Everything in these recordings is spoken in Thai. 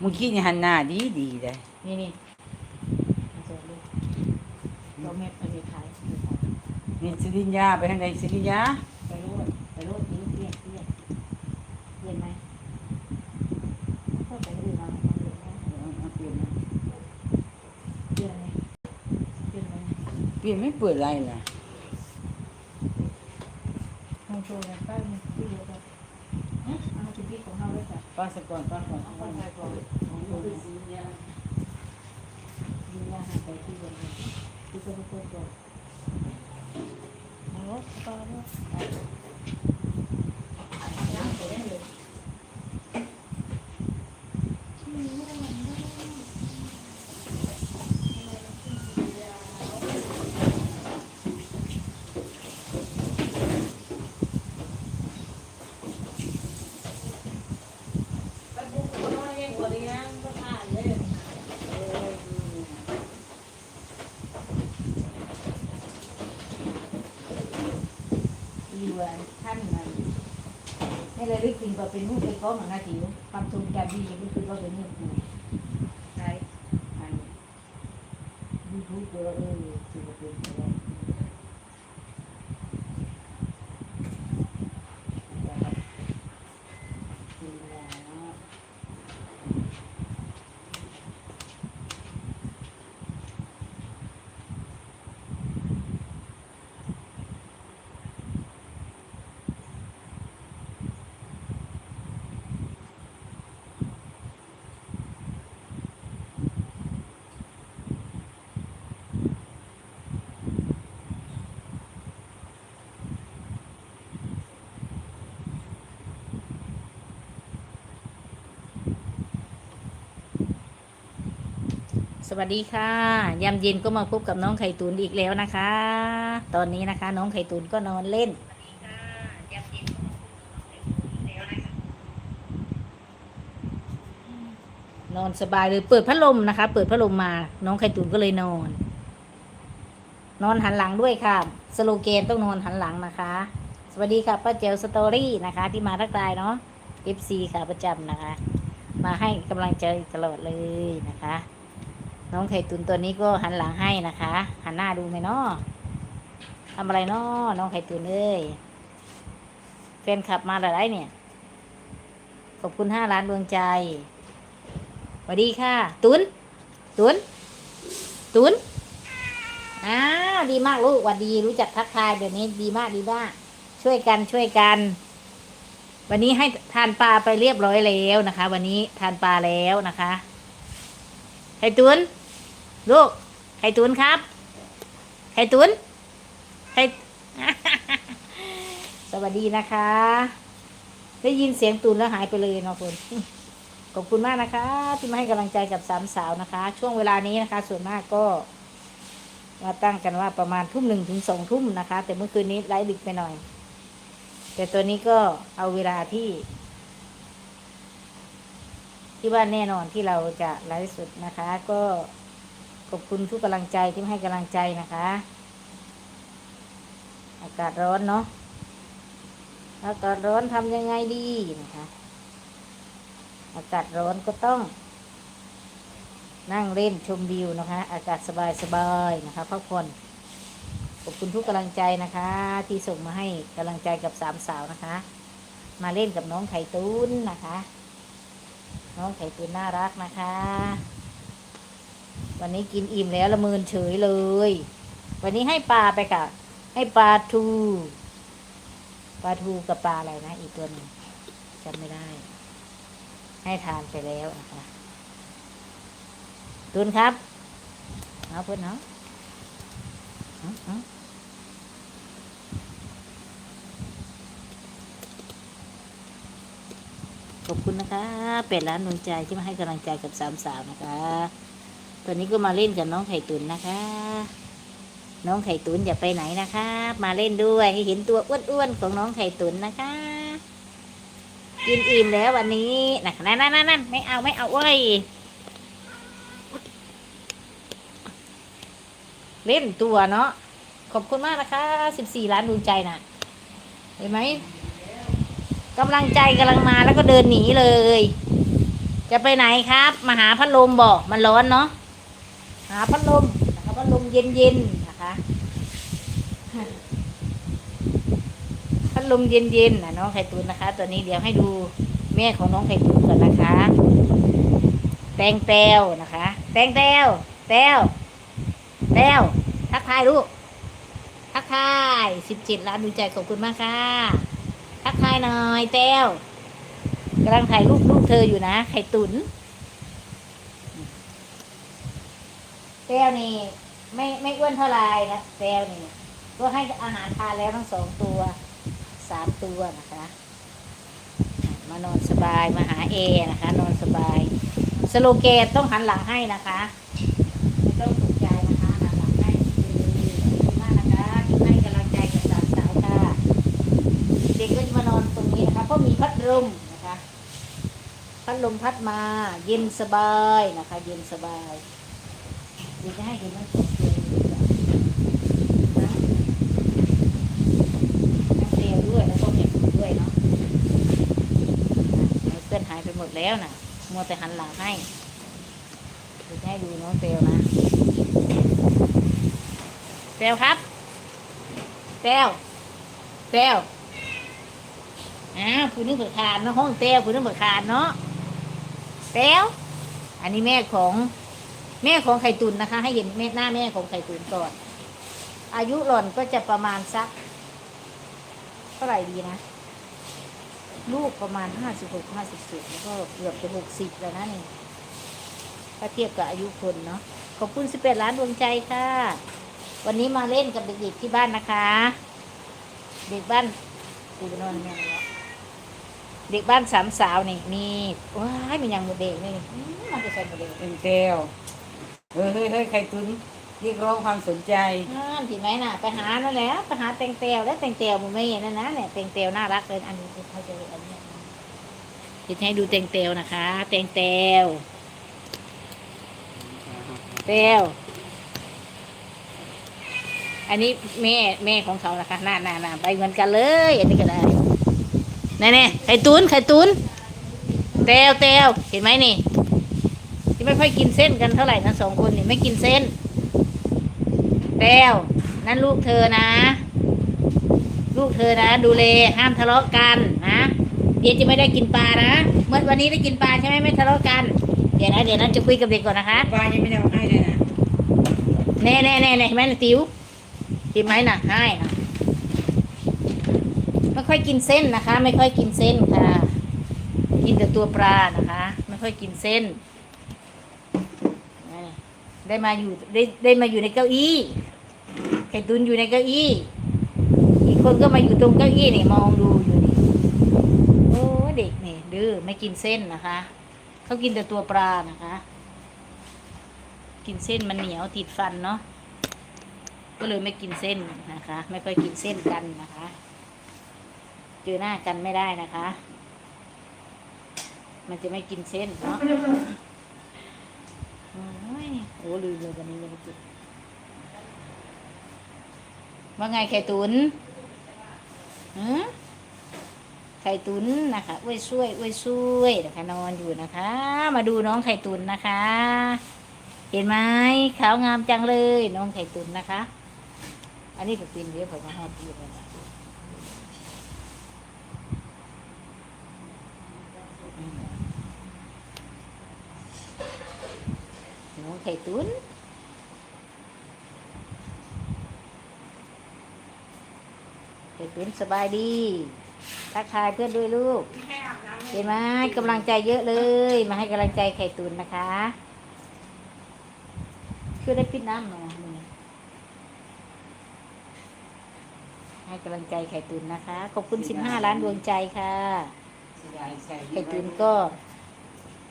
เมื่อกี้นี่หันหน้าดีดีเลยนี่นี่มาเจอลูกเราเม็ดไปขายนี่สิรินยาไปทางใดสิรินยาไปโรดไปโรดนี้เปลี่ยนเปลี่ยนเปลี่ยนไหมก็ไปดูมาเปลี่ยนไหมเอาเปลี่ยนมาเปลี่ยนไหมเปลี่ยนไหมเปลี่ยนไม่เปิดอะไรล่ะ ป้าสะก่อนป้าก่อน เอาไปก่อนของเราด้วยสิยาดูยาหาไปที่เดียวกันดูตัวตัวก่อนเอารถต่อร เป็นรูปเป็นก้อนของนาจิ๋วความทรงจำดีก็คือว่าเป็นรูปอยู่ใช่อันยูทูบตัวเออถือว่าเป็นไปได้ดูแลเนาะ สวัสดีค่ะ ยามเย็นก็มาพบกับน้องไข่ตุนอีกแล้วนะคะ ตอนนี้นะคะ น้องไข่ตุนก็นอนเล่น นอนสบายเลยเปิดพัดลมนะคะ เปิดพัดลมมา น้องไข่ตุนก็เลยนอน นอนหันหลังด้วยค่ะ สโลแกนต้องนอนหันหลังนะคะ สวัสดีค่ะป้าเจลสตอรี่นะคะ ที่มาทักทายเนาะ FC ค่ะประจำนะคะ มาให้กำลังใจตลอดเลยนะคะ น้องไข่ตุนตัวนี้ก็หันหลังให้นะคะ หันหน้าดูไหมเนาะทำอะไรเนาะน้องไข่ตุนเอ้ยแฟนขับมาหลายเนี่ย ขอบคุณห้าล้านดวงใจสวัสดีค่ะ ตุน ตุน ตุนอ้าวดีมากลูกหวัดดีรู้จักทักทายเดี๋ยวนี้ดีมากดีมาก ช่วยกันช่วยกัน วันนี้ให้ทานปลาไปเรียบร้อยแล้วนะคะ วันนี้ทานปลาแล้วนะคะไข่ตุน ลูกไข่ตุนครับ ไข่ตุนไข่สวัสดีนะคะ ได้ยินเสียงตุนแล้วหายไปเลยเนาะคุณขอบคุณมากนะคะ ที่มาให้กำลังใจกับสามสาวนะคะ ช่วงเวลานี้นะคะ ส่วนมากก็มาตั้งกันว่าประมาณทุ่มหนึ่งถึงสองทุ่มนะคะ แต่เมื่อคืนนี้ไลฟ์ดึกไปหน่อย แต่ตัวนี้ก็เอาเวลาที่ ที่ว่าแน่นอนที่เราจะไลฟ์สดนะคะ ก็ ขอบคุณทุกกำลังใจที่ให้กำลังใจนะคะ อากาศร้อนเนาะอากาศร้อนทำยังไงดีนะคะ อากาศร้อนก็ต้อง นั่งเล่นชมวิวนะคะ อากาศสบายสบายๆนะคะพักผ่อนขอบคุณทุกกำลังใจนะคะ ที่ส่งมาให้กำลังใจกับสามสาวนะคะ มาเล่นกับน้องไข่ตุ้นนะคะ น้องไข่ตุ้นน่ารักนะคะ วันนี้กินอิ่มแล้วละเมินเฉยเลย วันนี้ให้ปลาไปกับให้ปลาทู ปลาทูกับปลาอะไรนะ อีกตัวหนึ่งจำไม่ได้ ให้ทานไปแล้วนะคะตุนครับเอาเพื่อนเนาะขอบคุณนะคะเป็ดร้านดวงใจที่มาให้กำลังใจกับสามสาวนะคะ ตอนนี้ก็มาเล่นกับน้องไข่ตุ๋นนะคะ น้องไข่ตุ๋นอย่าไปไหนนะคะ มาเล่นด้วยให้เห็นตัวอ้วนๆของน้องไข่ตุ๋นนะคะ กินอิ่มแล้ววันนี้นั่นนั่นนั่นไม่เอาไม่เอาเว้ยเล่นตัวเนาะขอบคุณมากนะคะสิบสี่ล้านดวงใจน่ะ เห็นไหมกำลังใจกำลังมาแล้วก็เดินหนีเลย จะไปไหนครับ มาหาพัดลมบอกมันร้อนเนาะ หาพัดลมนะคะพัดลมเย็นๆนะคะพัดลมเย็นๆนะน้องไข่ตุนนะคะ ตัวนี้เดี๋ยวให้ดูแม่ของน้องไข่ตุนก่อนนะคะ แตงแต้วนะคะ แตงแต้วแต้วแต้วทักทายลูกทักทายสิบเจ็ดล้านดูใจขอบคุณมากค่ะทักทายหน่อยแต้วกำลังถ่ายรูปลูกเธออยู่นะ ไข่ตุน แต้วนี่ไม่ไม่อ้วนเท่าไรนะแต้วนี่ก็ให้อาหารทานแล้วทั้งสองตัวสามตัวนะคะ มานอนสบายมาหาเอนะคะ นอนสบาย สโลแกนต้องหันหลังให้นะคะไม่ต้องตกใจนะคะหันหลังให้ดีมากนะคะที่ให้กำลังใจกับสามสาวค่ะเด็กก็จะมานอนตรงนี้นะคะเพราะมีพัดลมนะคะ พัดลมพัดมา เย็นสบายนะคะ เย็นสบาย เดี๋ยวจะให้เห็นมันสดเลยนะน้ำเกลียวด้วยแล้วก็เห็ดด้วยเนาะเพื่อนหายไปหมดแล้วนะมัวแต่หันหลังให้เดี๋ยวจะให้ดูน้องเตลนะเตลครับเตลเตลอ่าผู้นึงเบิกคานเนาะห้องเต้วผู้นึงเบิกคานเนาะเต้วอันนี้แม่ของ แม่ของไข่ตุนนะคะ ให้เห็นแม่หน้าแม่ของไข่ตุนก่อน อายุหล่อนก็จะประมาณสักเท่าไหร่ดีนะ ลูกประมาณห้าสิบหกห้าสิบเจ็ดแล้วก็เกือบจะหกสิบแล้วนะนี่ถ้าเทียบกับอายุคนเนาะขอบคุณสิบแปดล้านดวงใจค่ะ วันนี้มาเล่นกับเด็กๆที่บ้านนะคะ เด็กบ้านกูนอนเนี่ยแล้วเด็กบ้านสามสาวนี่มีว้ายมีอย่างหมเด็กนี่มันจะใส่หมดเด็กเป็นเต้ว เฮ้ยเฮ้ยเฮ้ยไข่ตุนเรียกร้องความสนใจนั่นเห็นไหมน่ะ ไปหานั่นแหละไปหาแตงเตียวแล้วแตงเตียวมันไม่เห็นนั่นนะเนี่ยแตงเตียวน่ารักเลยอันนี้เขาจะอันนี้เดี๋ยวจะให้ดูแตงเตียวนะคะแตงเตียวเตียวอันนี้แม่แม่ของเขานะคะหน้าหน้าหน้าไปเหมือนกันเลย อันนี้ก็ได้แน่แน่ไข่ตุนไข่ตุนเตียวเตียวเห็นไหมนี่ ที่ไม่ค่อยกินเส้นกันเท่าไหร่นะสองคนนี่ไม่กินเส้นแต้วนั่นลูกเธอนะ ลูกเธอนะ ดูเลห้ามทะเลาะกันนะเดี๋ยวจะไม่ได้กินปลานะเมื่อวันนี้ได้กินปลาใช่ไหมไม่ทะเลาะกัน เดี๋ยวนะเดี๋ยวนะจะคุยกับเด็กก่อนนะคะปลายังไม่ได้เอาให้เลยนะแน่แน่แน่แน่เห็นไหมนะติ๋วเห็นไหมน่ะให้นะไม่ค่อยกินเส้นนะคะ ไม่ค่อยกินเส้นค่ะ กินแต่ตัวปลานะคะ ไม่ค่อยกินเส้นนี่ ได้มาอยู่ได้ได้มาอยู่ในเก้าอี้ไข่ตุนอยู่ในเก้าอี้ อีกคนก็มาอยู่ตรงเก้าอี้นี่มองดูอยู่นี่โอ้เด็กนี่ดื้อไม่กินเส้นนะคะเขากินแต่ตัวปลานะคะ กินเส้นมันเหนียวติดฟันเนาะก็เลยไม่กินเส้นนะคะ ไม่ค่อยกินเส้นกันนะคะ เจอหน้ากันไม่ได้นะคะ มันจะไม่กินเส้นเนาะ โอ้ลืมเลยวันนี้ยังไม่กินว่าไงไข่ตุนหือไข่ตุนนะคะอ้วยช่วยอ้วยช่วยนะคะนอนอยู่นะคะ มาดูน้องไข่ตุนนะคะ เห็นไหมขาวงามจังเลย น้องไข่ตุนนะคะ อันนี้ก็กินเดี๋ยวผมมาหอดอยู่เลยนะอืม น้องไข่ตุนไข่ตุนสบายดีทักทายเพื่อนด้วยลูกเห็นไหมกำลังใจเยอะเลย มาให้กำลังใจไข่ตุนนะคะคือได้ปิดน้ำหน่อยมึงให้กำลังใจไข่ตุนนะคะ ขอบคุณสิบห้าล้านดวงใจค่ะเสียดายใส่ไข่ตุนก็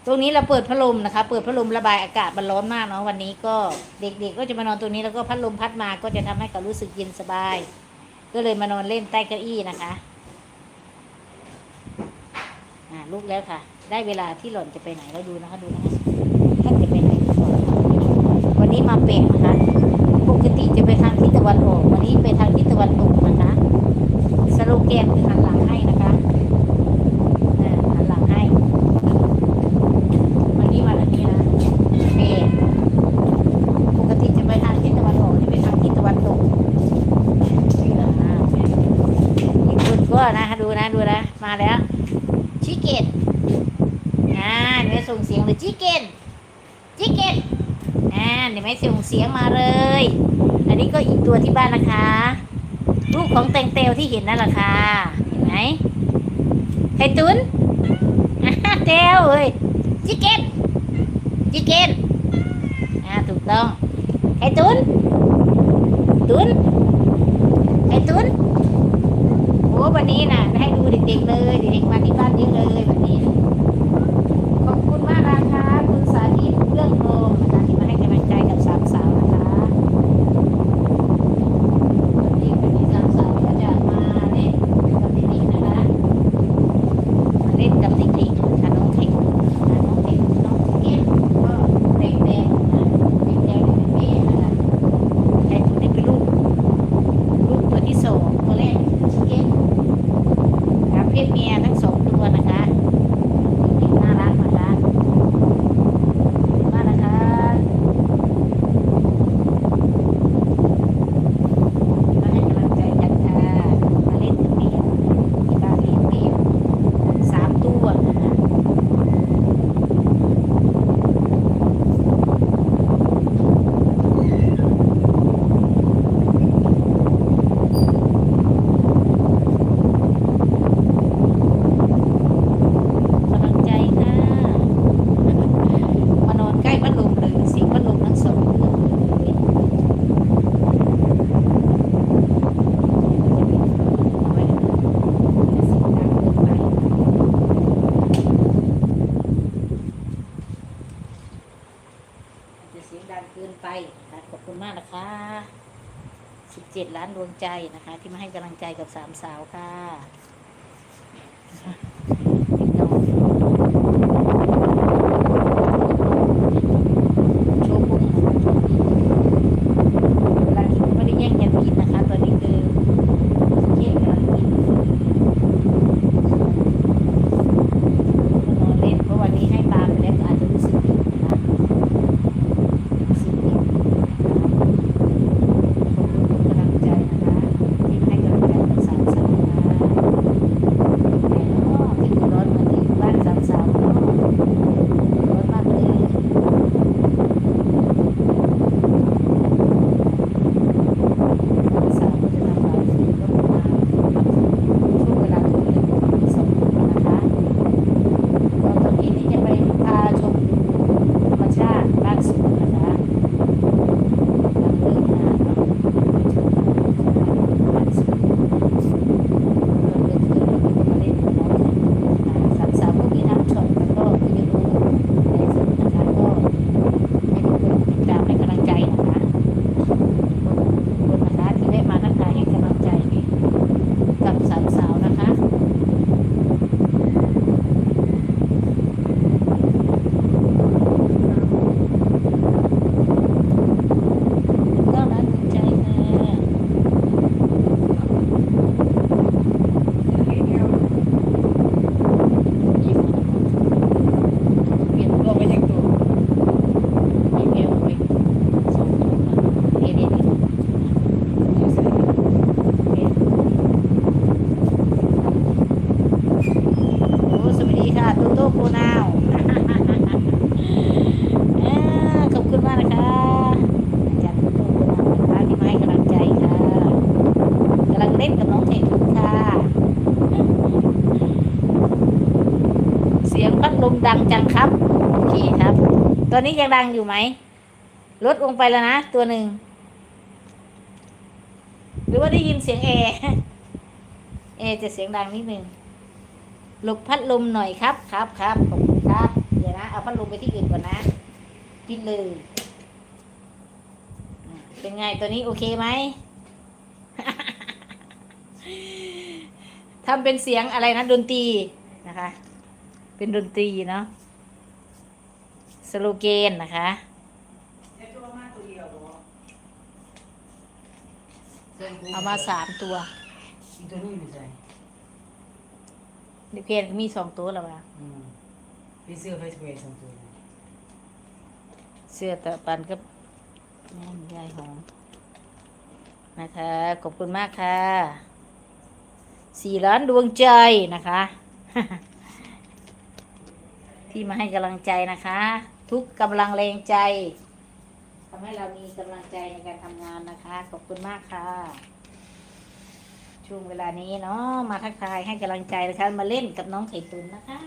ตรงนี้เราเปิดพัดลมนะคะ เปิดพัดลมระบายอากาศมันร้อนมากเนาะวันนี้ก็เด็กๆ ก็จะมานอนตรงนี้แล้วก็พัดลมพัดมาก็จะทำให้เขารู้สึกเย็นสบาย ก็เลยมานอนเล่นใต้เก้าอี้นะคะอ่าลุกแล้วค่ะ ได้เวลาที่หล่อนจะไปไหนแล้วดูนะคะดูนะคะท่านจะไปไหนก่อนนะคะวันนี้มาเปะนะคะปกติจะไปทางทิศตะวันออก วันนี้ไปทางทิศตะวันตกนะคะสโลแกนคือหันหลังให้นะคะอ่าหันหลังให้ นะดูนะ มาแล้ว ชิเกตอ่าเดี๋ยวส่ง จิเกตชิเกตอ่าเดี๋ยวไม่ส่งเสียงมาเลย อันนี้ก็อีกตัวที่บ้านนะคะลูกของแตงเตวที่เห็นนั่นแหละค่ะเห็นไหมไข่ตุนเตวเอ้ยชิเกตชิเกตอ่าถูกต้องไข่ตุนตุนไข่ตุนโอ้วันนี้น่ะให้ดูเด็กๆเลยเด็กๆมาที่บ้านเยอะเลยวันนี้ ขอบคุณมากนะคะคุณสา ธิตเรื่องโกงนะคะที่มาให้กำลังใจกับสามสาวนะคะวันนี้วันนี้สามสาวก็จะมาเล่นกับเด็กๆนะคะมาเล่นกับเด็กๆนะคะน้องเทคนะคะน้องเทคน้องเก็บก็แดงๆนะแดงๆเป็นแม่นะคะใครตัวนี้เป็นลูก ลูกตัวที่สองตัวแรกชิคเก้นครับเพศเมียทั้งสองตัวนะคะเด็กๆน่ารักนะคะขอบคุณมากนะคะมาให้กำลังใจกันค่ะมาเล่นกับเมียที่บ้านเลี้ยงเมียสามตัวนะคะ กำลังใจค่ะ มานอนใกล้พัดลมเลยเสียงพัดลมทั้งสองเครื่องเลยเอาไว้เลยจะเสียงดังเกินไปจะเสียงดังเกินไปนะคะขอบคุณมากนะคะ 17 ล้าน ดวงใจนะคะ ที่มาให้กำลังใจกับสามส ตอนนี้ยังดังอยู่ไหม ลดลงไปแล้วนะ ตัวหนึ่ง หรือว่าได้ยินเสียงแอร์แอร์จะเสียงดังนิดนึงหลบพัดลมหน่อยครับครับครับขอบคุณครับ เดี๋ยวนะ เอาพัดลมไปที่อื่นก่อนนะ ปิดเลย เป็นไงตัวนี้โอเคไหมทำเป็นเสียงอะไรนะดนตรีนะคะ เป็นดนตรีเนาะ สโลเกนนะคะเอามาสามตัวอีกตัวนี้อยู่ใจเพียนมีสองตัวแล้ววะอืมพี่เสื้อไฟสเปรย์สองตัวนะเสื้อตะปันกับแม่ยายหอมนะคะ ขอบคุณมากค่ะสี่ล้านดวงใจนะคะ ที่มาให้กำลังใจนะคะ ทุกกำลังแรงใจทำให้เรามีกำลังใจในการทำงานนะคะ ขอบคุณมากค่ะ ช่วงเวลานี้เนาะมาทักทายให้กำลังใจนะคะ มาเล่นกับน้องไข่ตุนนะคะ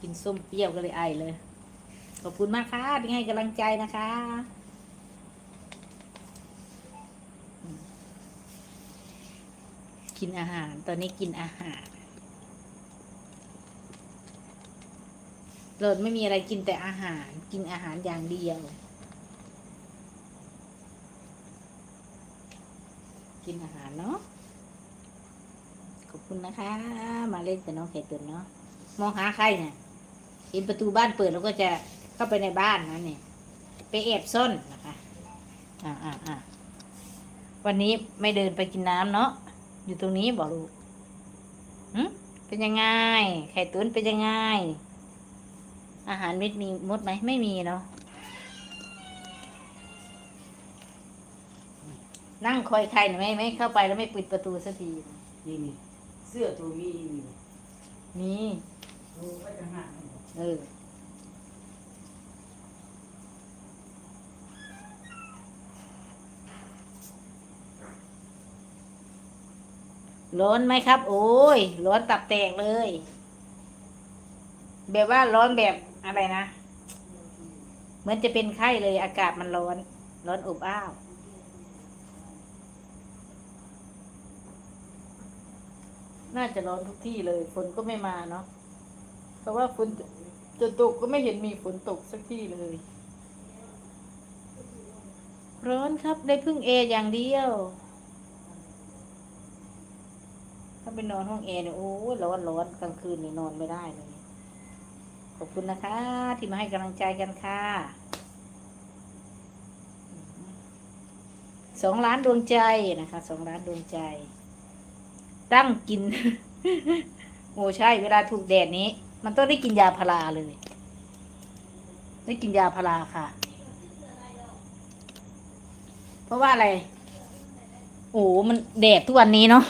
กินส้มเปรี้ยวก็เลยไอเลย ขอบคุณมากค่ะที่ให้กำลังใจนะคะกินอาหาร ตอนนี้กินอาหารเราไม่มีอะไรกินแต่อาหาร กินอาหารอย่างเดียว กินอาหารเนาะ ขอบคุณนะคะ มาเล่นกับน้องไข่ตุนเนาะ มองหาใครเนี่ยเห็นประตูบ้านเปิดเราก็จะ เข้าไปในบ้านนะเนี่ยไปแอบซ่อนนะคะอ่าอ่าอ่าวันนี้ไม่เดินไปกินน้ำเนาะอยู่ตรงนี้บอกลูกหึเป็นยังไงไข่ตุนเป็นยังไงอาหารเม็ดมีมดไหมไม่มีเนาะนั่งคอยใครหน่อยไหมไม่เข้าไปแล้วไม่ปิดประตูสักทีนี่นี่เสื้อตัวมีนี่นี่ตัวก็จะหักเออ ร้อนไหมครับ โอ้ย ร้อนตับแตกเลย แบบว่าร้อนแบบอะไรนะ เหมือนจะเป็นไข้เลย อากาศมันร้อน ร้อนอบอ้าว น่าจะร้อนทุกที่เลย ฝนก็ไม่มาเนาะ เพราะว่าฝนจะตกก็ไม่เห็นมีฝนตกสักที่เลย ร้อนครับได้พึ่งเออย่างเดียว ถ้าไปนอนห้องแอร์เนี่ยโอ้ร้อนร้อนกลางคืนนี่นอนไม่ได้เลยขอบคุณนะคะ ที่มาให้กำลังใจกันค่ะสองล้านดวงใจนะคะสองล้านดวงใจ ตั้งกิน โอ้ใช่ เวลาถูกแดดนี้ มันต้องได้กินยาพาราเลย ได้กินยาพาราค่ะ เพราะว่าอะไร โอ้มันแดดทุกวันนี้เนาะ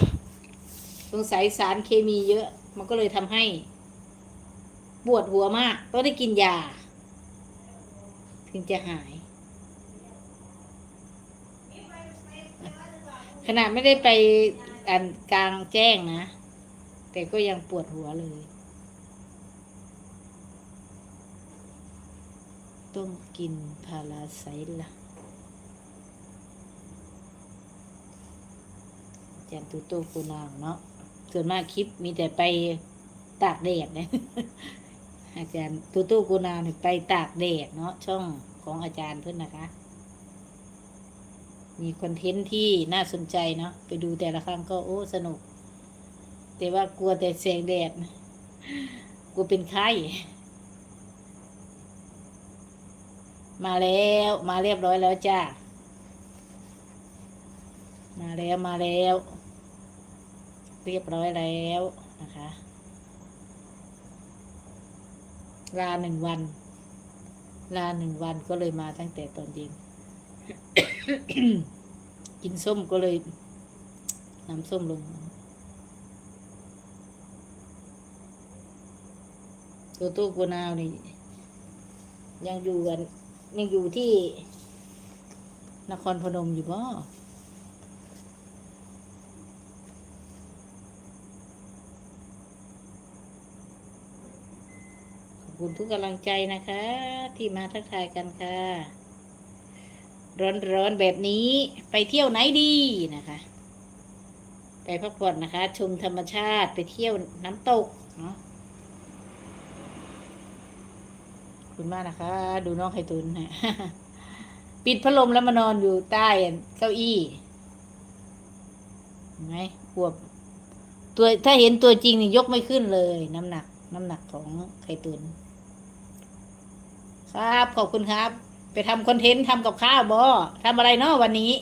สงสัยสารเคมีเยอะ มันก็เลยทำให้ ปวดหัวมาก ต้องได้กินยา ถึงจะหาย ขนาดไม่ได้ไปอันกลางแจ้งนะ แต่ก็ยังปวดหัวเลยต้องกินพาราไซละจารย์ตูโตกูนางเนาะ ส่วนมากคลิปมีแต่ไปตากแดดเนี่ยอาจารย์ตูโต้กูนาเนี่ยไปตากแดดเนาะช่องของอาจารย์เพื่อนนะคะ มีคอนเทนต์ที่น่าสนใจเนาะไปดูแต่ละครั้งก็โอ้สนุก แต่ว่ากลัวแต่แสงแดดกลัวเป็นไข้มาแล้วมาเรียบร้อยแล้วจ้า มาแล้วมาแล้ว เรียบร้อยแล้วนะคะ ลาหนึ่งวัน ลาหนึ่งวันก็เลยมาตั้งแต่ตอนเย็นกินส้มก็เลยน้ำส้มลงตัวตู้กูนาวนี่ ยังอยู่กันยังอยู่ที่นครพนมอยู่บ่ คุณทุกกำลังใจนะคะ ที่มาทักทายกันค่ะ ร้อนๆแบบนี้ไปเที่ยวไหนดีนะคะ ไปพักผ่อนนะคะ ชมธรรมชาติไปเที่ยวน้ำตกเนาะคุณมากนะคะ ดูน้องไข่ตุนนะปิดพัดลมแล้วมานอนอยู่ใต้เก้าอี้เห็นไหมขวบตัวถ้าเห็นตัวจริงนี่ยกไม่ขึ้นเลย น้ำหนัก น้ำหนักของไข่ตุน ครับขอบคุณครับ ไปทำคอนเทนต์ทำกับข้าวบอทำอะไรเนาะวันนี้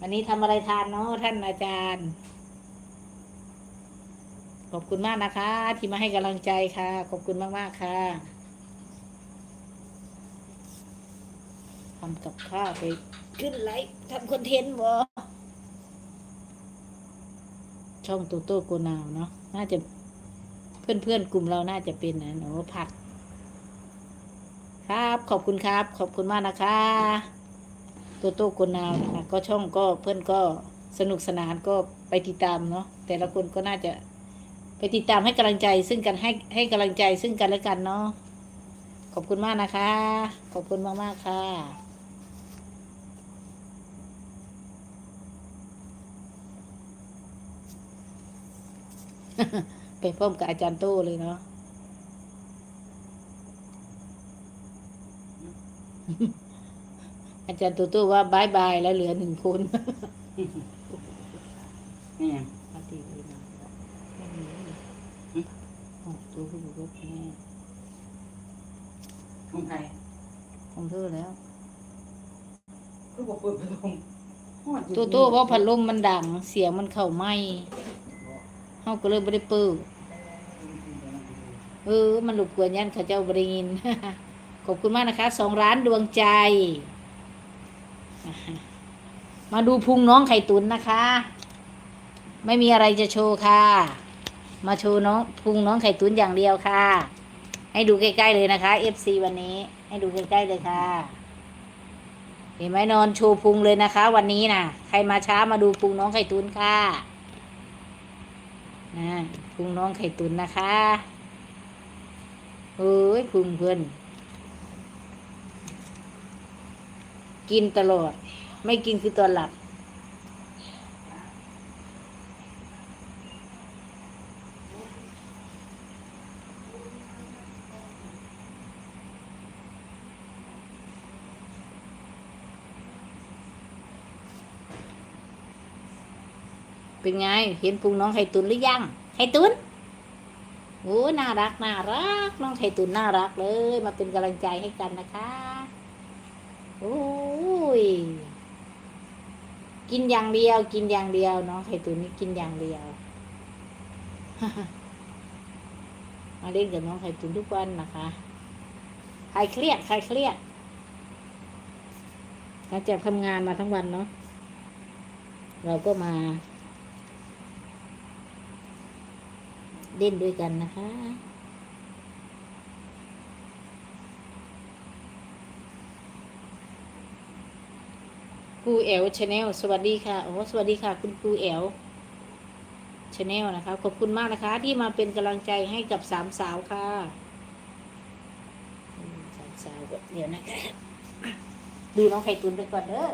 วันนี้ทำอะไรทานเนาะท่านอาจารย์ ขอบคุณมากนะคะ ที่มาให้กำลังใจค่ะ ขอบคุณมาก ๆ ค่ะทำกับข้าวไปขึ้นไลฟ์ทำคอนเทนต์บ่ช่องตูโต้โกนาวเนาะน่าจะ เพื่อนเพื่อนๆกลุ่มเราน่าจะเป็นนะหนูผัก ครับขอบคุณครับ ขอบคุณมากนะคะตูโต้โกนาวนะคะก็ช่องก็เพื่อนก็สนุกสนานก็ไปติดตามเนาะแต่ละคนก็น่าจะไปติดตามให้กำลังใจ ซึ่งกันให้ให้กำลังใจซึ่งกันและกันเนาะขอบคุณมากนะคะ ขอบคุณมากมากๆค่ะ ไปพร้อมกับอาจารย์โต้เลยเนาะอาจารย์โตโต้ว่าบายบายแล้วเหลือหนึ่งคนนี่ปฏิเลยนะไม่มีออกตัวผู้รถแม่ของใครของเธอแล้วก็บอกเปิดพัดลมฮอดอยู่โตโต้เพราะพัดลมมันดัง เสียงมันเข้าไหมเฮาก็เลยไม่ได้เปิด เออ มันหลุดกวนยันเขาเจ้าบริยินขอบคุณมากนะคะสองร้านดวงใจ มาดูพุงน้องไข่ตุนนะคะ ไม่มีอะไรจะโชว์ค่ะ มาโชว์น้องพุงน้องไข่ตุนอย่างเดียวค่ะ ให้ดูใกล้ๆเลยนะคะ FC วันนี้ ให้ดูใกล้ๆเลยค่ะ เห็นไหมนอนโชว์พุงเลยนะคะ วันนี้นะใครมาช้ามาดูพุงน้องไข่ตุนค่ะนะพุงน้องไข่ตุนนะคะ เอ้ยพุงเพื่อนกินตลอด ไม่กินคือตอนหลับ เป็นไง เห็นพุงน้องไข่ตุนหรือยังไข่ตุน โอ้น่ารักน่ารัก น้องไข่ตุนน่ารักเลย มาเป็นกำลังใจให้กันนะคะ โอ้ย กินอย่างเดียว กินอย่างเดียว น้องไข่ตุนนี่กินอย่างเดียวมาเล่นกับน้องไข่ตุนทุกวันนะคะใครเครียดใครเครียดหลังจากทำงานมาทั้งวันเนาะเราก็มา เล่นด้วยกันนะคะ ครูแอลชาแนลสวัสดีค่ะ โอ้สวัสดีค่ะ คุณครูแอลชาแนลนะคะ ขอบคุณมากนะคะ ที่มาเป็นกำลังใจให้กับสามสาวค่ะสามสาวเดี๋ยวนะคะ ดูน้องไข่ตุนไปก่อนเด้อ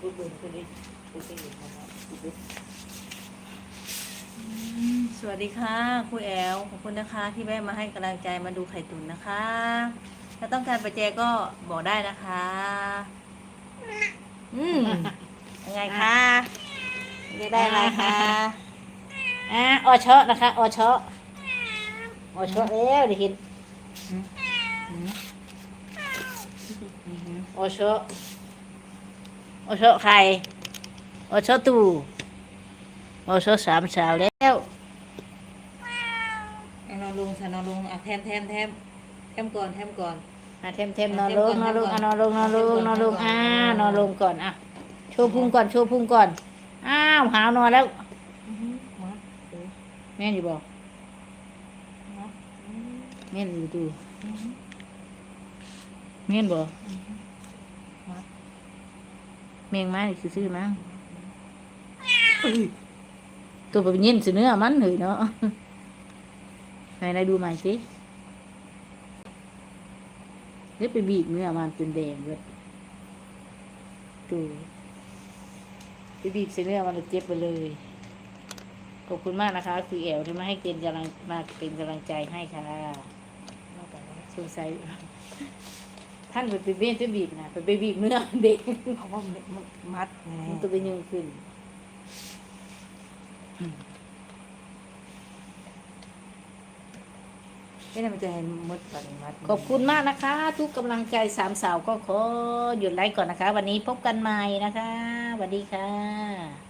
สวัสดีค่ะครูแอลขอบคุณนะคะที่แวะมาให้กำลังใจมาดูไข่ตุ๋นนะคะ ถ้าต้องการประแจก็บอกได้นะคะ อืมยังไงคะจะได้อะไรคะอะออเชาะนะคะออเชาะออเชาะแล้วเดี๋ยวเห็นออเชาะ ออเชาะใครออเชาะตู่ออเชาะสามสาวแล้วเอานอนลงค่ะนอนลงอะแทมแทมแทมแทมก่อนแทมก่อน อะเทมเทมนอนลงนอนลงอะนอนลงนอนลงนอนลงอะนอนลงก่อนอะโชว์พุงก่อนโชว์พุงก่อนอ้าวหาวนอนแล้วอื้อหือมัดเออแม่นอยู่บ่มัดอื้อแม่นอยู่ดูอื้อหือแม่นบ่มัด แมงไม้คือซื้อมาตัวเป็นยินสิเนื้อมันเลยเนาะไหนไหนดูใหม่สิเดี๋ยวไปบีบเนื้อมันจนแดงเลยดูไปบีบใส่เนื้อมันแล้วเจ็บไปเลยขอบคุณมากนะคะคุยแอวที่มาให้เป็นกำลังมาเป็นกำลังใจให้ค่ะเอาไปไว้สงสัย ท่านไปไปเบี้ยจะบีบนะไปไปบีบเนื้อเด็กเพราะว่ามันมันมัดไงมันตัวไปยืนขึ้นไม่ได้มันจะให้มดปันมัดขอบคุณมากนะคะ ทุกกำลังใจสามสาวก็ขอหยุดไลฟ์ก่อนนะคะ วันนี้พบกันใหม่นะคะสวัสดีค่ะ